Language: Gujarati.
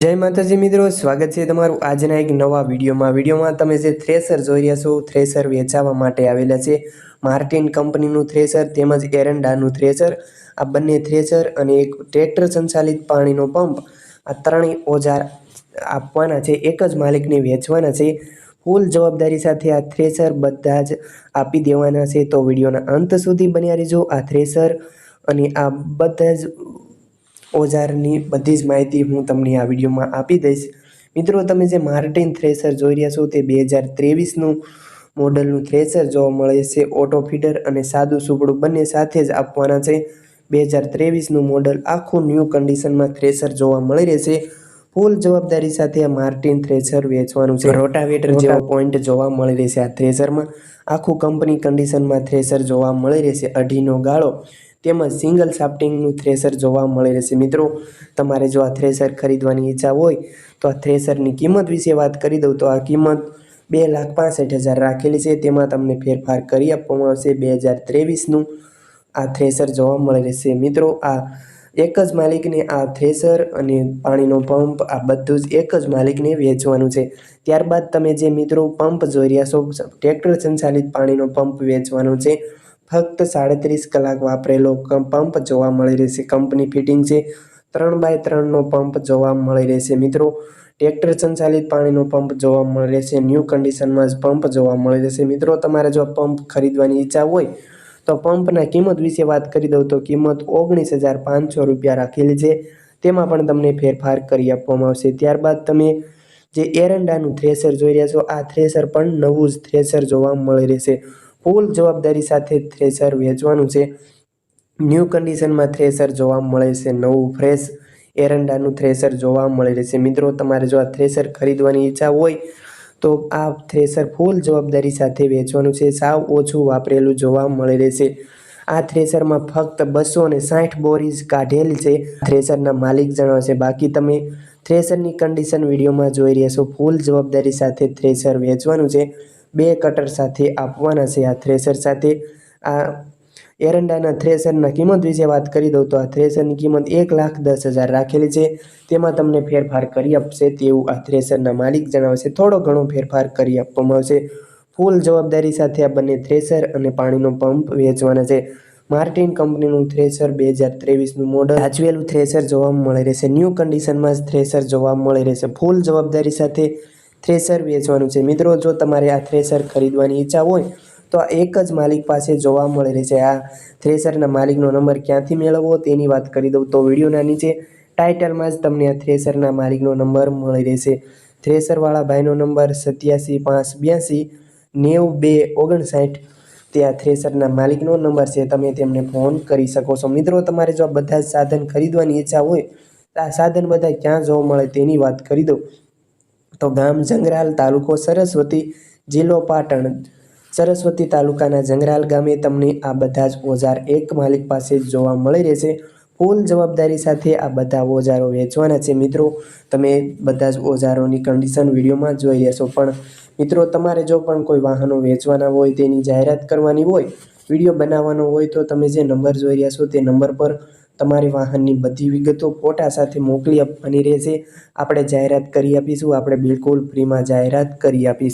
જય માતાજી મિત્રો, સ્વાગત છે તમારું આજના એક નવા વિડીયોમાં. વિડીયોમાં તમે જે થ્રેસર જોઈ રહ્યા છો, થ્રેસર વેચાવા માટે આવેલા છે માર્ટિન કંપનીનું થ્રેસર તેમજ એરંડાનું થ્રેસર. આ બંને થ્રેસર અને એક ટ્રેક્ટર સંચાલિત પાણીનો પંપ આ ત્રણેય ઓજાર આપવાના છે. એક જ માલિકને વેચવાના છે. ફૂલ જવાબદારી સાથે આ થ્રેસર બધા જ આપી દેવાના છે. તો વિડીયોના અંત સુધી બન્યા રહેજો. આ થ્રેસર અને આ બધા જ ઓજારની બધી જ માહિતી હું તમને આ વિડીયોમાં આપી દઈશ. મિત્રો તમે જે માર્ટિન થ્રેસર જોઈ રહ્યા છો તે બે હજાર ત્રેવીસનું મોડલનું થ્રેસર જોવા મળે છે. ઓટો ફીડર અને સાદું સુપડું બંને સાથે જ આપવાના છે. બે હજાર ત્રેવીસનું મોડલ આખું ન્યૂ કન્ડિશનમાં થ્રેસર જોવા મળી રહેશે ફૂલ જવાબદારી સાથે આ માર્ટિન થ્રેસર વેચવાનું છે. રોટાવેટર જેવો પોઈન્ટ જોવા મળી રહેશે આ થ્રેસરમાં. આખું કંપની કન્ડિશનમાં થ્રેસર જોવા મળી રહેશે અઢીનો ગાળો તેમજ સિંગલ સાફ્ટિંગનું થ્રેસર જોવા મળી રહેશે. મિત્રો, તમારે જો આ થ્રેસર ખરીદવાની ઈચ્છા હોય, તો આ થ્રેસરની કિંમત વિશે વાત કરી દઉં. તો આ કિંમત બે લાખ પાસઠ હજાર રાખેલી છે. તેમાં તમને ફેરફાર કરી આપવામાં આવશે બે હજાર ત્રેવીસનું આ થ્રેસર જોવા મળી રહેશે. મિત્રો, આ એક જ માલિકને આ થ્રેસર અને પાણીનો પંપ, આ બધું જ એક જ માલિકને વેચવાનું છે. ત્યારબાદ તમે જે મિત્રો પંપ જોઈ રહ્યા છો, ટ્રેક્ટર સંચાલિત પાણીનો પંપ વેચવાનો છે. ફક્ત સાડત્રીસ કલાક વાપરેલો પંપ જોવા મળી રહેશે. કંપની ફિટિંગ છે. ત્રણ બાય ત્રણનો પંપ જોવા મળી રહેશે. મિત્રો, ટ્રેક્ટર સંચાલિત પાણીનો પંપ જોવા મળી રહેશે. ન્યૂ કન્ડિશનમાં જ પંપ જોવા મળી રહેશે. મિત્રો, તમારે જો પંપ ખરીદવાની ઈચ્છા હોય, તો પંપના કિંમત વિશે વાત કરી દઉં તો કિંમત ઓગણીસ હજાર પાંચસો રૂપિયા રાખેલી છે. તેમાં પણ તમને ફેરફાર કરી આપવામાં આવશે. ત્યારબાદ તમે જે એરંડાનું થ્રેસર જોઈ રહ્યા છો, આ થ્રેસર પણ નવું જ થ્રેસર જોવા મળી રહેશે. ફૂલ જવાબદારી સાથે થ્રેસર વેચવાનું છે. ન્યૂ કન્ડિશનમાં થ્રેસર જોવા મળે છે, નવું ફ્રેશ એરંડાનું થ્રેસર જોવા મળી રહેશે મિત્રો, તમારે જો આ થ્રેસર ખરીદવાની ઈચ્છા હોય તો આ થ્રેસર ફૂલ જવાબદારી સાથે વેચવાનું છે. સાવ ઓછું વાપરેલું જોવા મળી રહેશે આ થ્રેસરમાં ફક્ત બસો અને સાઠ બોરીઝ કાઢેલી છે. થ્રેસરના માલિક જણાવશે બાકી તમે થ્રેસરની કન્ડિશન વિડીયોમાં જોઈ રહ્યા છો. ફૂલ જવાબદારી સાથે થ્રેસર વેચવાનું છે. બે કટર સાથે આપવાના છે. આ થ્રેસર સાથે આ એરંડાના થ્રેસરના કિંમત વિશે વાત કરી દઉં તો આ થ્રેસરની કિંમત એક લાખ દસ હજાર રાખેલી છે. તેમાં તમને ફેરફાર કરી આપશે તેવું આ થ્રેસરના માલિક જણાવશે. થોડો ઘણો ફેરફાર કરી આપવામાં આવશે. ફૂલ જવાબદારી સાથે આ બંને થ્રેસર અને પાણીનો પંપ વેચવાના છે. માર્ટિન કંપનીનું થ્રેસર બે હજાર ત્રેવીસનું મોડલ સાચવેલું થ્રેસર જોવા મળી રહેશે. ન્યૂ કન્ડિશનમાં જ થ્રેસર જોવા મળી રહેશે. ફૂલ જવાબદારી સાથે થ્રેસર વેચવાનું છે. મિત્રો, જો તમારે આ થ્રેસર ખરીદવાની ઈચ્છા હોય, તો આ એક જ માલિક પાસે જોવા મળી રહેશે. આ થ્રેસરના માલિકનો નંબર ક્યાંથી મેળવવો તેની વાત કરી દઉં તો વિડીયોના નીચે ટાઇટલમાં જ તમને આ થ્રેસરના માલિકનો નંબર મળી રહેશે. થ્રેસરવાળા ભાઈનો નંબર સત્યાસી પાંચ બ્યાસી નેવું બે ઓગણસાઠ. તે આ થ્રેસરના માલિકનો નંબર છે. તમે તેમને ફોન કરી શકો છો. મિત્રો, તમારે જો બધા સાધન ખરીદવાની ઈચ્છા હોય, તો આ સાધન બધા ક્યાં જોવા મળે તેની વાત કરી દઉં. તો ગામ જંગરાલ તાલુકો સરસ્વતી જિલ્લો પાટણ. સરસ્વતી તાલુકાના જંગરાલ ગામે તમને આ બધા જ ઓજાર એક માલિક પાસે જોવા મળી રહેશે. ફૂલ જવાબદારી સાથે આ બધા ઓજારો વેચવાના છે. મિત્રો, તમે બધા જ ઓજારોની કન્ડિશન વિડીયોમાં જોઈ રહેશો. પણ મિત્રો, તમારે જો પણ કોઈ વાહનો વેચવાના હોય, તેની જાહેરાત કરવાની હોય, વીડિયો બનાવવાનો હોય, તો તમે જે નંબર જોઈ રહ્યા છો, તે નંબર પર તમારી વાહનની બધી વિગતો ફોટા સાથે મોકલી આપવાની રહેશે. આપણે જાહેરાત કરી આપીશું. આપણે બિલકુલ ફ્રીમાં જાહેરાત કરી આપીશું.